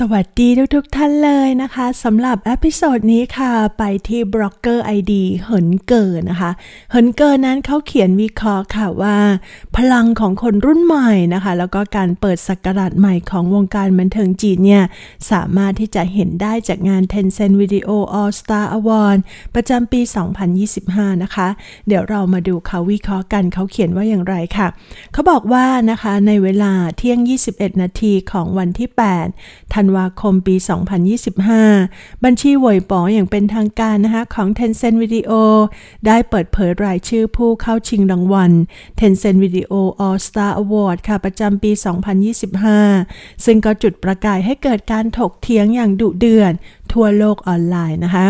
สวัสดีทุกๆทท่านเลยนะคะสำหรับเอพิโซดนี้ค่ะ ไปที่บล็อกเกอร์ไอดีเหินเกินนะคะ เหินเกินนั้นเขาเขียนวิเคราะห์ค่ะว่า พลังของคนรุ่นใหม่นะคะ แล้วก็การเปิดสกราชใหม่ของวงการบันเทิงจีนเนี่ย สามารถที่จะเห็นได้จากงาน Tencent Video All Star Award ประจำปี 2025 นะคะ เดี๋ยวเรามาดูเขาวิเคราะห์กันเขาเขียนว่าอย่างไรค่ะเขาบอกว่านะคะในเวลาเที่ยง 21 นาทีของวันที่8ธันวาคมปี 2025 บัญชีหวยป๋ออย่างเป็นทางการนะคะของ Tencent Video ได้เปิดเผยรายชื่อผู้เข้าชิงรางวัล Tencent Video All Star Award ค่ะประจำปี 2025 ซึ่งก็จุดประกายให้เกิดการถกเถียงอย่างดุเดือดทั่วโลกออนไลน์นะคะ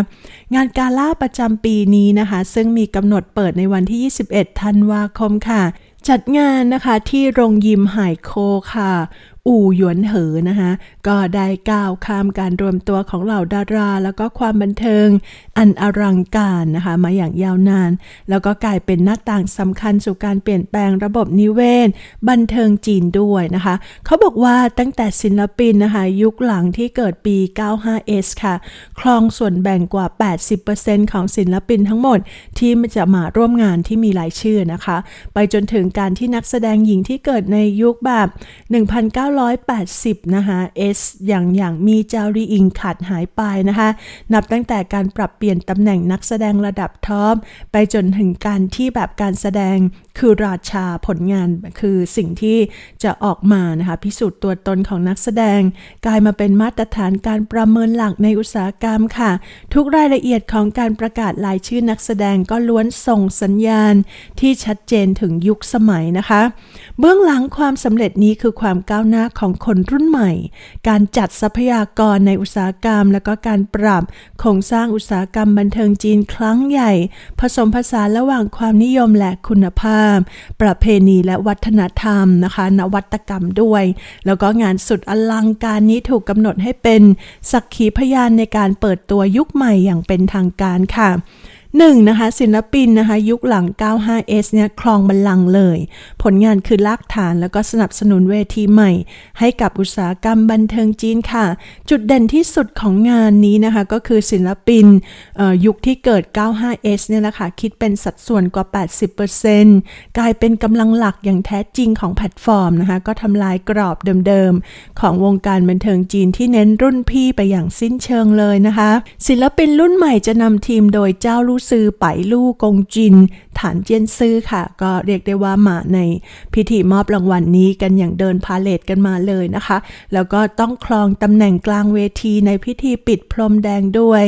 งานกาล่าประจำปีนี้นะคะ ซึ่งมีกำหนดเปิดในวันที่ 21 ธันวาคมค่ะจัดงานนะคะที่โรงยิมไหโคค่ะ อู่หยวนเหอนะคะก็ได้ก้าวข้ามการรวมตัวของเหล่าดารา แล้วก็ความบันเทิง อันอลังการนะคะมาอย่างยาวนาน แล้วก็กลายเป็นหน้าต่างสำคัญสู่การเปลี่ยนแปลงระบบนิเวศ บันเทิงจีนด้วยนะคะ เขาบอกว่าตั้งแต่ศิลปินนะคะยุคหลังที่เกิดปี 95S ค่ะ ครองส่วนแบ่งกว่า 80%ของศิลปินทั้งหมดที่จะมาร่วมงานที่มีรายชื่อนะคะ ไปจนถึงการที่นักแสดงหญิงที่เกิดในยุคแบบ 19 1980 นะคะ S อย่างอย่างมีจารีอิงขาดหายไปนะคะ นับตั้งแต่การปรับเปลี่ยนตำแหน่งนักแสดงระดับท็อปไปจนถึงการที่แบบการแสดง คือราชาผลงานคือสิ่งที่จะออกมานะคะพิสูจน์ตัวตนของนักแสดง กลายมาเป็นมาตรฐานการประเมินหลักในอุตสาหกรรมค่ะ ทุกรายละเอียดของการประกาศรายชื่อนักแสดงก็ล้วนส่งสัญญาณที่ชัดเจนถึงยุคสมัยนะคะ เบื้องหลังความสำเร็จนี้คือความก้าวหน้าของคนรุ่นใหม่ การจัดทรัพยากรในอุตสาหกรรม และก็การปรับโครงสร้างอุตสาหกรรมบันเทิงจีนครั้งใหญ่ ผสมผสานระหว่างความนิยมและคุณภาพประเพณีและวัฒนธรรมนะคะ นวัตกรรมด้วย แล้วก็งานสุดอลังการนี้ถูกกำหนดให้เป็นสักขีพยานในการเปิดตัวยุคใหม่อย่างเป็นทางการค่ะ หนึ่งนะคะศิลปินนะคะยุคหลัง 95S เนี่ยครองบัลลังก์เลย ผลงานคือลากฐานแล้วก็สนับสนุนเวทีใหม่ ให้กับอุตสาหกรรมบันเทิงจีนค่ะ จุดเด่นที่สุดของงานนี้นะคะก็คือศิลปินยุคที่เกิด 95S เนี่ยแหละค่ะคิดเป็นสัดส่วนกว่า 80%กลายเป็นกำลังหลักอย่างแท้จริงของแพลตฟอร์มนะคะก็ทำลายกรอบเดิมๆ ของวงการบันเทิงจีนที่เน้นรุ่นพี่ไปอย่างสิ้นเชิงเลยนะคะ ศิลปินรุ่นใหม่จะนำทีมโดยเจ้าลู่ซือไปลู่กงจิน ฐานเจียนซื่อค่ะ ก็เรียกได้ว่ามาในพิธีมอบรางวัลนนี้กันอย่างเดินพาเลทกันมาเลยนะคะ แล้วก็ต้องครองตำแหน่งกลางเวทีในพิธีปิดพรมแดงด้วย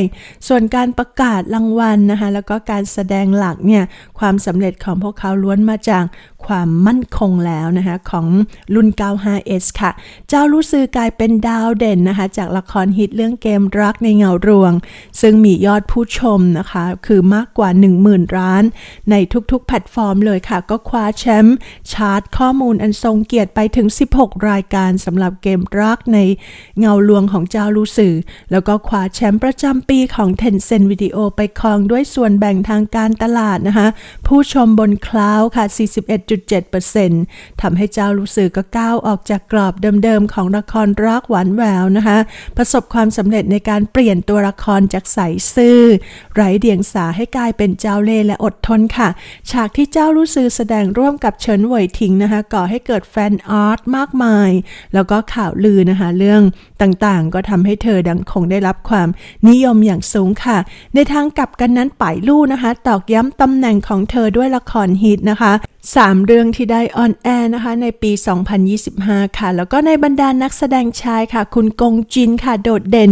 ส่วนการประกาศรางวัลนนะคะ แล้วก็การแสดงหลักเนี่ยความสำเร็จของพวกเขาล้วนมาจากความมั่นคงแล้วนะคะของรุ่น 95S ค่ะ เจ้ารู้ซื้อกลายเป็นดาวเด่นนะคะ จากละครฮิตเรื่องเกมรักในเงารวง ซึ่งมียอดผู้ชมนะคะ คือมากกว่า 10,000 ร้าน ในทุกๆ แพลตฟอร์มเลยค่ะ ก็คว้าแชมป์ชาร์ตข้อมูลอันทรงเกียรติไปถึง 16 รายการสำหรับเกมรักในเงาลวงของเจ้ารู้สื่อ แล้วก็คว้าแชมป์ประจำปีของ Tencent Video ไปครองด้วยส่วนแบ่งทางการตลาดนะคะ ผู้ชมบนคลาวค่ะ41.7%ทำให้เจ้ารู้สื่อก็ก้าวออกจากกรอบเดิมๆของละครรักหวานแววนะคะ ประสบความสำเร็จในการเปลี่ยนตัวละครจากใสซื่อ ไร้เดียงสาให้กลายเป็นเจ้าเล่และอดทนค่ะ ฉากที่เจ้ารู้สื่อแสดงร่วมกับเฉินเหวยทิงนะคะก่อให้เกิดแฟนอาร์ตมากมาย แล้วก็ข่าวลือนะคะเรื่องต่างๆ ก็ทำให้เธอดังคงได้รับความนิยมอย่างสูงค่ะ ในทางกลับกันนั้นป่ายลู่นะคะ ตอกย้ำตำแหน่งของเธอด้วยละครฮิตนะคะ3เรื่องที่ได้ออนแอร์นะคะในปี 2025 ค่ะ แล้วก็ในบรรดานักแสดงชายค่ะ คุณกงจินค่ะ โดดเด่น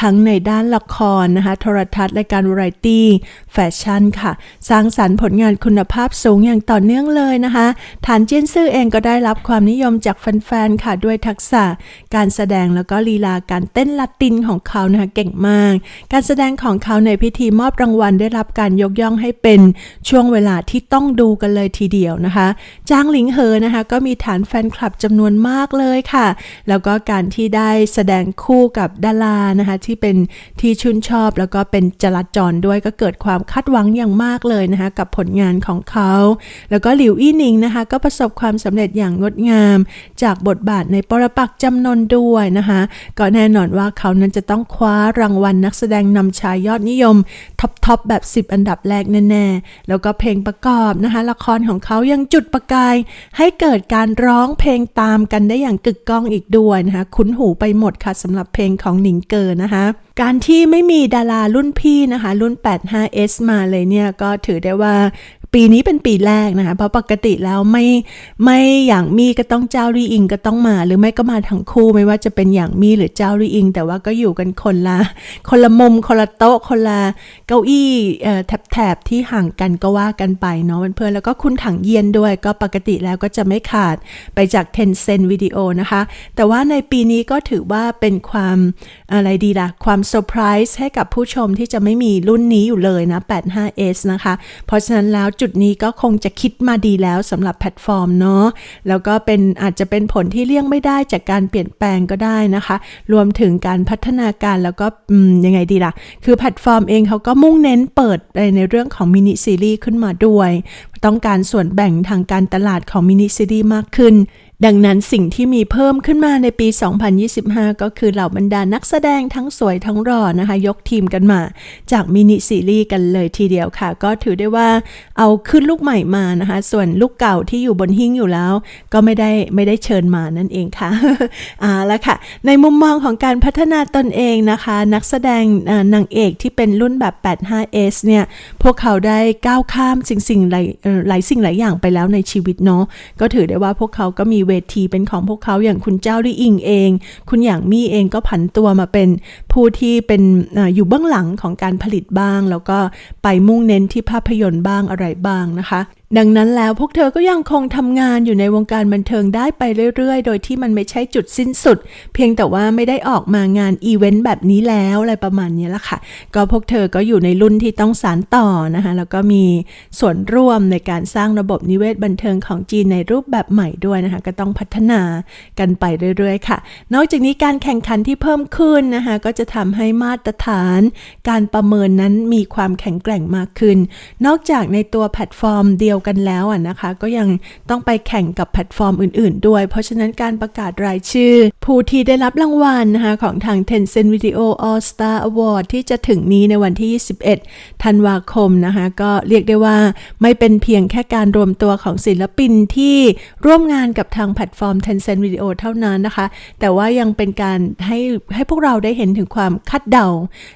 ทั้งในด้านละครนะคะ โทรทัศน์และการวาไรตี้ แฟชั่นค่ะ สร้างสรรค์ผลงานคุณภาพสูงอย่างต่อเนื่องเลยนะคะ ฐานเจียนซื่อเองก็ได้รับความนิยมจากแฟนๆ ค่ะ ด้วยทักษะ การแสดงแล้วก็ลีลาการเต้นละตินของเขานะคะเก่งมาก การแสดงของเขาในพิธีมอบรางวัลได้รับการยกย่องให้เป็นช่วงเวลาที่ต้องดูกันเลยทีเดียวดียวนะคะ จางหลิงเหอนะคะ ก็มีฐานแฟนคลับจำนวนมากเลยค่ะ แล้วก็การที่ได้แสดงคู่กับดารานะคะ ที่เป็นที่ชื่นชอบ แล้วก็เป็นจราจรด้วยก็เกิดความคาดหวังอย่างมากเลยนะคะ กับผลงานของเขา แล้วก็หลิวอี้หนิงนะคะ ก็ประสบความสำเร็จอย่างงดงาม จากบทบาทในปรปักษ์จำนนด้วยนะคะ ก็แน่นอนว่าเขานั้นจะต้องคว้ารางวัลนักแสดงนำชายยอดนิยมท็อปทอปแบบ 10 อันดับแรกแน่ๆแล้วก็เพลงประกอบนะคะ ละครของเขายังจุดประกาย ให้เกิดการร้องเพลงตามกันได้อย่างกึกก้องอีกด้วยนะคะ คุ้นหูไปหมดค่ะสำหรับเพลงของหนิงเกอร์นะคะ การที่ไม่มีดารารุ่นพี่นะคะ รุ่น 85S มาเลยเนี่ยก็ถือได้ว่า ปีนี้เป็นปีแรกนะคะ เพราะปกติแล้วไม่ไม่อย่างมีก็ต้องเจ้ารีอิงก็ต้องมา หรือไม่ก็มาทั้งคู่ไม่ว่าจะเป็นอย่างมีหรือเจ้ารีอิง แต่ว่าก็อยู่กันคนละคนละมุมคนละโต๊ะคนละเก้าอี้แถบๆที่ห่างกันก็ว่ากันไปเนาะเพื่อนๆแล้วก็คุณถังเยียนด้วย ก็ปกติแล้วก็จะไม่ขาดไปจาก Tencent วิดีโอนะคะ แต่ว่าในปีนี้ก็ถือว่าเป็นความอะไรดีล่ะ ความเซอร์ไพรส์ให้กับผู้ชมที่จะไม่มีรุ่นนี้อยู่เลยนะ 85S นะคะ เพราะฉะนั้นแล้วจุดุดนี้ก็คงจะคิดมาดีแล้วสำหรับแพลตฟอร์มเนาะแล้วก็เป็นอาจจะเป็นผลที่เลี่ยงไม่ได้จากการเปลี่ยนแปลงก็ได้นะคะ รวมถึงการพัฒนาการแล้วก็ยังไงดีล่ะ คือแพลตฟอร์มเองเขาก็มุ่งเน้นเปิดในเรื่องของมินิซีรีส์ขึ้นมาด้วย ต้องการส่วนแบ่งทางการตลาดของมินิซีรีส์มากขึ้น ดังนั้นสิ่งที่มีเพิ่มขึ้นมาในปี 2025 ก็คือเหล่าบรรดานักแสดงทั้งสวยทั้งหล่อนะคะ ยกทีมกันมาจากมินิซีรีส์กันเลยทีเดียวค่ะ ก็ถือได้ว่าเอาขึ้นลูกใหม่มานะคะ ส่วนลูกเก่าที่อยู่บนหิ้งอยู่แล้ว ก็ไม่ได้ไม่ได้เชิญมานั่นเองค่ะอ่าแล้วค่ะ ในมุมมองของการพัฒนาตนเองนะคะ นักแสดงนางเอกที่เป็นรุ่นแบบ 85S เนี่ยพวกเขาได้ก้าวข้ามสิ่งสิ่งหลายหลายสิ่งหลายอย่างไปแล้วในชีวิตเนาะก็ถือได้ว่าพวกเขาก็มีเวทีเป็นของพวกเขาอย่างคุณเจ้าลี่อิงเอง คุณอย่างมี่เองก็ผันตัวมาเป็นผู้ที่เป็นออยู่เบื้องหลังของการผลิตบ้าง แล้วก็ไปมุ่งเน้นที่ภาพยนตร์บ้างอะไรบ้างนะคะดังนั้นแล้วพวกเธอก็ยังคงทำงานอยู่ในวงการบันเทิงได้ไปเรื่อยๆ โดยที่มันไม่ใช่จุดสิ้นสุด เพียงแต่ว่าไม่ได้ออกมางานอีเวนต์แบบนี้แล้วอะไรประมาณนี้ละค่ะ ก็พวกเธอก็อยู่ในรุ่นที่ต้องสานต่อนะคะ แล้วก็มีส่วนร่วมในการสร้างระบบนิเวศบันเทิงของจีนในรูปแบบใหม่ด้วยนะคะ ก็ต้องพัฒนากันไปเรื่อยๆ ค่ะ นอกจากนี้การแข่งขันที่เพิ่มขึ้นนะคะ ก็จะทำให้มาตรฐาน การประเมินนั้นมีความแข็งแกร่งมากขึ้น นอกจากในตัวแพลตฟอร์มเดียวกันแล้วอะนะคะ ก็ยังต้องไปแข่งกับแพลตฟอร์มอื่น ๆ ด้วย เพราะฉะนั้นการประกาศรายชื่อ ผู้ที่ได้รับรางวัลนะคะของทาง Tencent Video All Star Award ที่จะถึงนี้ในวันที่ 21 ธันวาคมนะคะ ก็เรียกได้ว่าไม่เป็นเพียงแค่การรวมตัวของศิลปินที่ร่วมงานกับทางแพลตฟอร์ม Tencent Video เท่านั้นนะคะ แต่ว่ายังเป็นการให้ให้พวกเราได้เห็นถึงความคาดเดา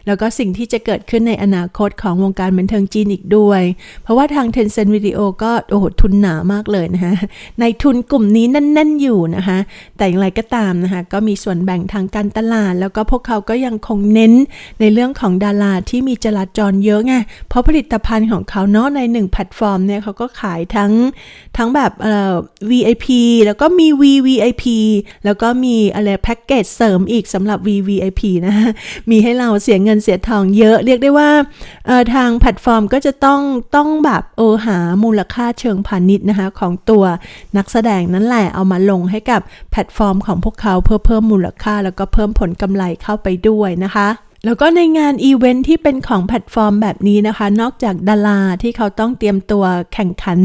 แล้วก็สิ่งที่จะเกิดขึ้นในอนาคตของวงการบันเทิงจีนอีกด้วย เพราะว่าทาง Tencent Video ก็โอ้โหทุนหนามากเลยนะคะในทุนกลุ่มนี้แน่นๆอยู่นะคะแต่อย่างไรก็ตามนะคะก็มีส่วนแบ่งทางการตลาด แล้วก็พวกเขาก็ยังคงเน้นในเรื่องของดาราที่มีจราจรเยอะไงเพราะผลิตภัณฑ์ของเขาเนาะในหนึ่งแพลตฟอร์มเนี่ยเขาก็ขายทั้งทั้งแบบเอ่อ VIP แล้วก็มี VVIP แล้วก็มีอะไรแพ็กเกจเสริมอีกสำหรับ VVIP นะมีให้เราเสียเงินเสียทองเยอะ เรียกได้ว่าเอ่อทางแพลตฟอร์มก็จะต้องต้องแบบเออหามูลค่าเชิงพาณิชย์นะคะของตัวนักแสดงนั่นแหละเอามาลงให้กับแพลตฟอร์มของพวกเขาเพื่อเพิ่มมูลค่า แล้วก็เพิ่มผลกำไรเข้าไปด้วยนะคะ แล้วก็ในงานอีเวนท์ที่เป็นของแพลตฟอร์มแบบนี้นะคะ นอกจากดาราที่เขาต้องเตรียมตัวแข่งขัน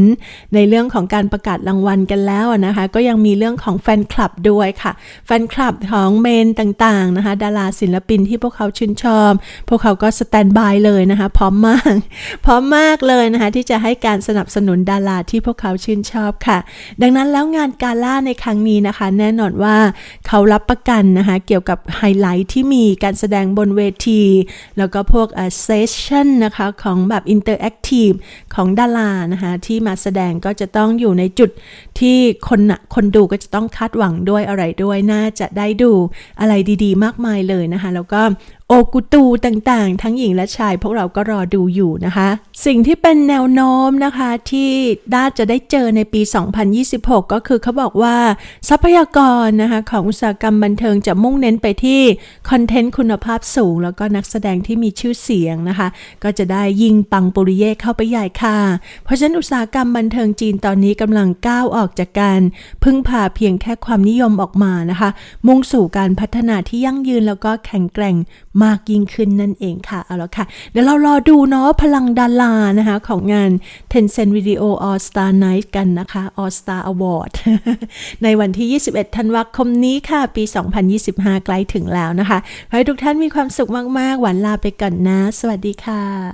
ในเรื่องของการประกาศรางวัลกันแล้วนะคะ ก็ยังมีเรื่องของแฟนคลับด้วยค่ะ แฟนคลับของเมนต่างๆนะคะ ดาราศิลปินที่พวกเขาชื่นชอบ พวกเขาก็สแตนบายเลยนะคะ พร้อมมาก พร้อมมากเลยนะคะ ที่จะให้การสนับสนุนดาราที่พวกเขาชื่นชอบค่ะ ดังนั้นแล้วงานกาล่าในครั้งนี้นะคะ แน่นอนว่าเขารับประกันนะคะ เกี่ยวกับไฮไลท์ที่มีการแสดงบนเวที แล้วก็พวกเซสชั่นนะคะของแบบอินเตอร์แอคทีฟของดารานะคะที่มาแสดงก็จะต้องอยู่ในจุดที่คนนะคนดูก็จะต้องคาดหวังด้วยอะไรด้วย น่าจะได้ดูอะไรดีๆ มากมายเลยนะคะ แล้วก็โอกุตูต่างๆ ทั้งหญิงและชายพวกเราก็รอดูอยู่นะคะ สิ่งที่เป็นแนวโน้มนะคะที่น่าจะได้เจอในปี 2026 ก็คือเขาบอกว่าทรัพยากรนะคะของอุตสาหกรรมบันเทิงจะมุ่งเน้นไปที่คอนเทนต์คุณภาพสูง แล้วก็นักแสดงที่มีชื่อเสียงนะคะ ก็จะได้ยิงปังปุริเย่เข้าไปใหญ่ค่ะ เพราะฉะนั้นอุตสาหกรรมบันเทิงจีนตอนนี้กำลังก้าวออกจากการ พึ่งพาเพียงแค่ความนิยมออกมานะคะ มุ่งสู่การพัฒนาที่ยั่งยืนแล้วก็แข็งแกร่งมากยิ่งขึ้นนั่นเองค่ะ เอาละค่ะ เดี๋ยวเรารอดูเนาะพลังดารานะคะ ของงาน Tencent Video All Star Night กันนะคะ All Star Award ในวันที่ 21 ธันวาคมนี้ค่ะ ปี 2025 ใกล้ถึงแล้วนะคะ ขอให้ทุกท่านมีความสุขมาก ๆ หวันลาไปก่อนนะ สวัสดีค่ะ